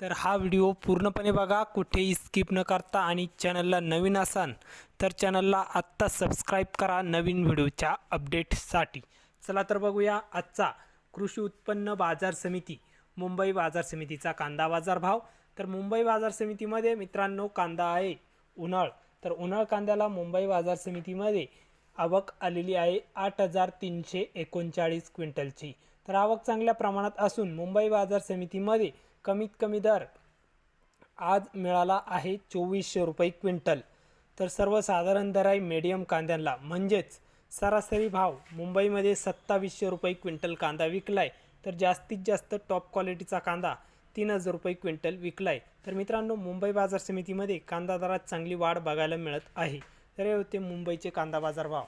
तर हा व्हिडिओ पूर्णपणे बघा कुठेही स्किप न करता आणि चॅनलला नवीन असाल तर चॅनलला आत्ता सबस्क्राईब करा नवीन व्हिडिओच्या अपडेटसाठी चला तर बघूया आजचा कृषी उत्पन्न बाजार समिती मुंबई बाजार समितीचा कांदा बाजार भाव. तर मुंबई बाजार समितीमध्ये मित्रांनो कांदा आहे उन्हाळ. तर उन्हाळ कांद्याला मुंबई बाजार समितीमध्ये आवक आलेली आहे आठ हजार तीनशे एकोणचाळीस क्विंटलची. तर आवक चांगल्या प्रमाणात असून मुंबई बाजार समितीमध्ये कमीत कमी दर आज मिळाला आहे चोवीसशे रुपये क्विंटल. तर सर्वसाधारण दर आहे मीडियम कांद्यांना म्हणजेच सरासरी भाव मुंबईमध्ये सत्तावीसशे रुपये क्विंटल कांदा विकलाय. तर जास्तीत जास्त टॉप क्वालिटीचा कांदा तीन हजार रुपये क्विंटल विकलाय. तर मित्रांनो मुंबई बाजार समितीमध्ये कांदा दरात चांगली वाढ बघायला मिळत आहे. तर हे होते मुंबईचे कांदा बाजार भाव